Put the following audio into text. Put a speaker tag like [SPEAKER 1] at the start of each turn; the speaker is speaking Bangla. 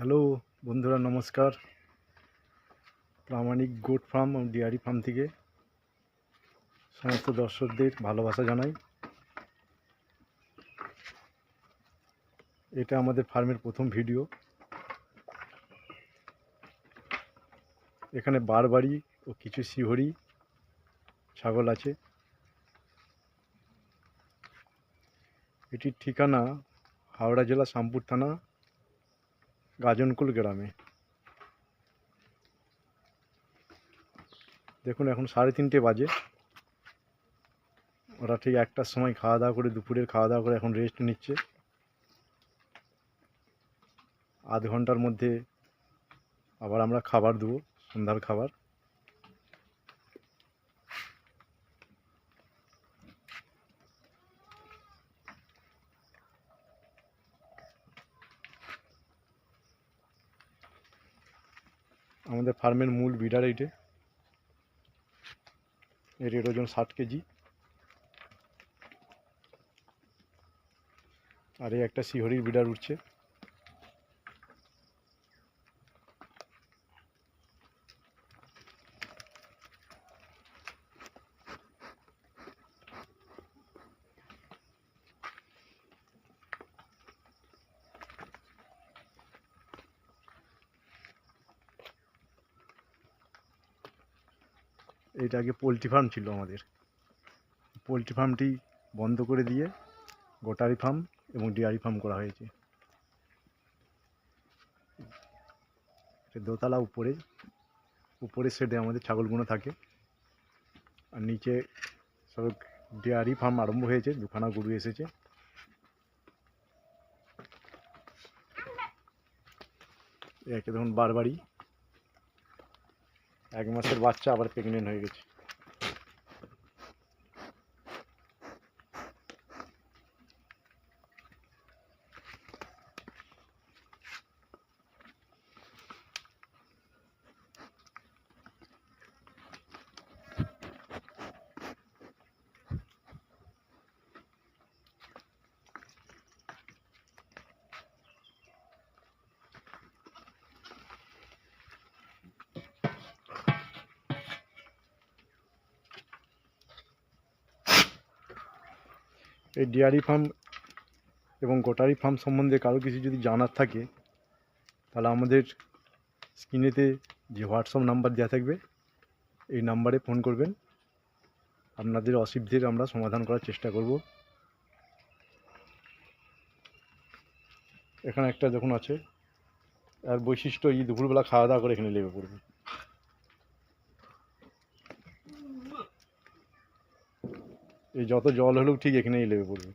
[SPEAKER 1] হ্যালো বন্ধুরা, নমস্কার। Pramanik goat farm dairy farm থেকে সমস্ত দর্শকদের ভালোবাসা জানাই। এটা আমাদের ফার্মের প্রথম ভিডিও। এখানে বারবাড়ি ও কিছু শিহরি ছাগল আছে। এটির ঠিকানা হাওড়া জেলা শামপুর থানা গাজনকুল গ্রামে। দেখুন, এখন সাড়ে তিনটে বাজে। ওরা ঠিক একটার সময় খাওয়া দাওয়া করে, দুপুরের খাওয়া দাওয়া করে এখন রেস্ট নিচ্ছে। আধ ঘণ্টার মধ্যে আবার আমরা খাবার দেবো, সন্ধ্যার খাবার। আমাদের ফার্মের মূল বিডার এইটে। এর এর ওজন ষাট কেজি। আর এই একটা শিহরির বিডার উঠছে। এইটা আগে পোলট্রি ফার্ম ছিল আমাদের। পোলট্রি ফার্মটি বন্ধ করে দিয়ে গোটারি ফার্ম এবং ডেয়ারি ফার্ম করা হয়েছে। দোতলা উপরে উপরের শেডে আমাদের ছাগলগুলো থাকে। আর নিচে সব ডেয়ারি ফার্ম আরম্ভ হয়েছে, দুখানা গরু এসেছে। একে দেখুন বারবারই এক মাসের বাচ্চা আবার প্রেগনেন্ট হয়ে গেছে। এই ডেয়ারি ফার্ম এবং গোটারি ফার্ম সম্বন্ধে কারও কিছু যদি জানার থাকে, তাহলে আমাদের স্ক্রিনেতে যে হোয়াটসঅ্যাপ নাম্বার দেওয়া থাকবে, এই নাম্বারে ফোন করবেন। আপনাদের অসুবিধের আমরা সমাধান করার চেষ্টা করব। এখানে একটা যখন আছে। আর বৈশিষ্ট্য এই দুপুরবেলা খাওয়া দাওয়া করে এখানে লেগে পড়বে। এই যত জল হলেও ঠিক এখানেই লেগে পড়বে।